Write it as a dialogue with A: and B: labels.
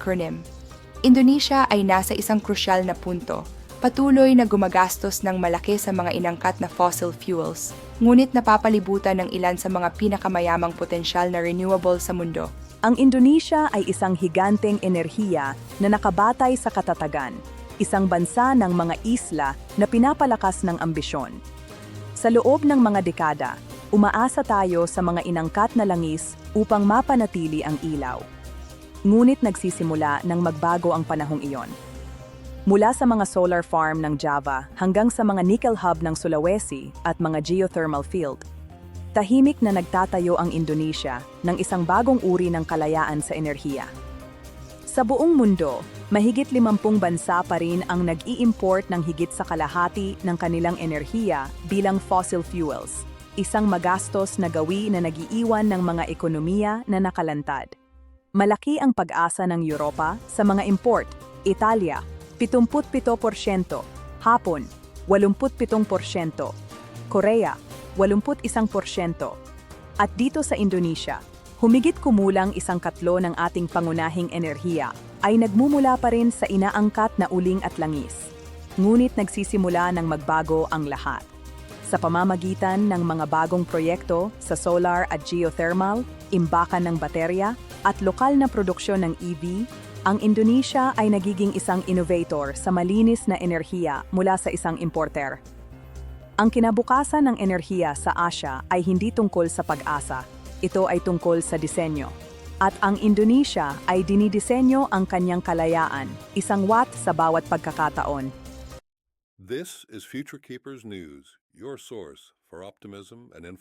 A: acronym. Indonesia ay nasa isang krusyal na punto. Patuloy na gumagastos ng malaki sa mga inangkat na fossil fuels, ngunit napapalibutan ng ilan sa mga pinakamayamang potensyal na renewable sa mundo.
B: Ang Indonesia ay isang higanteng enerhiya na nakabatay sa katatagan, isang bansa ng mga isla na pinapalakas ng ambisyon. Sa loob ng mga dekada, umaasa tayo sa mga inangkat na langis upang mapanatili ang ilaw. Ngunit nagsisimula nang magbago ang panahong iyon. Mula sa mga solar farm ng Java hanggang sa mga nickel hub ng Sulawesi at mga geothermal field, tahimik na nagtatayo ang Indonesia ng isang bagong uri ng kalayaan sa enerhiya. Sa buong mundo, mahigit 50 bansa pa rin ang nag-i-import ng higit sa kalahati ng kanilang enerhiya bilang fossil fuels, isang magastos na gawi na nagiiwan ng mga ekonomiya na nakalantad. Malaki ang pag-asa ng Europa sa mga import, Italia, 77%, Hapon, 87%, Korea, 81%, at dito sa Indonesia, humigit kumulang isang katlo ng ating pangunahing enerhiya ay nagmumula pa rin sa inaangkat na uling at langis. Ngunit nagsisimula ng magbago ang lahat. Sa pamamagitan ng mga bagong proyekto sa solar at geothermal, imbakan ng baterya, at lokal na produksyon ng EV, ang Indonesia ay nagiging isang innovator sa malinis na enerhiya mula sa isang importer. Ang kinabukasan ng enerhiya sa Asia ay hindi tungkol sa pag-asa. Ito ay tungkol sa disenyo. At ang Indonesia ay dinidisenyo ang kanyang kalayaan, isang watt sa bawat pagkakataon.
C: This is Future Keepers News, your source for optimism and information.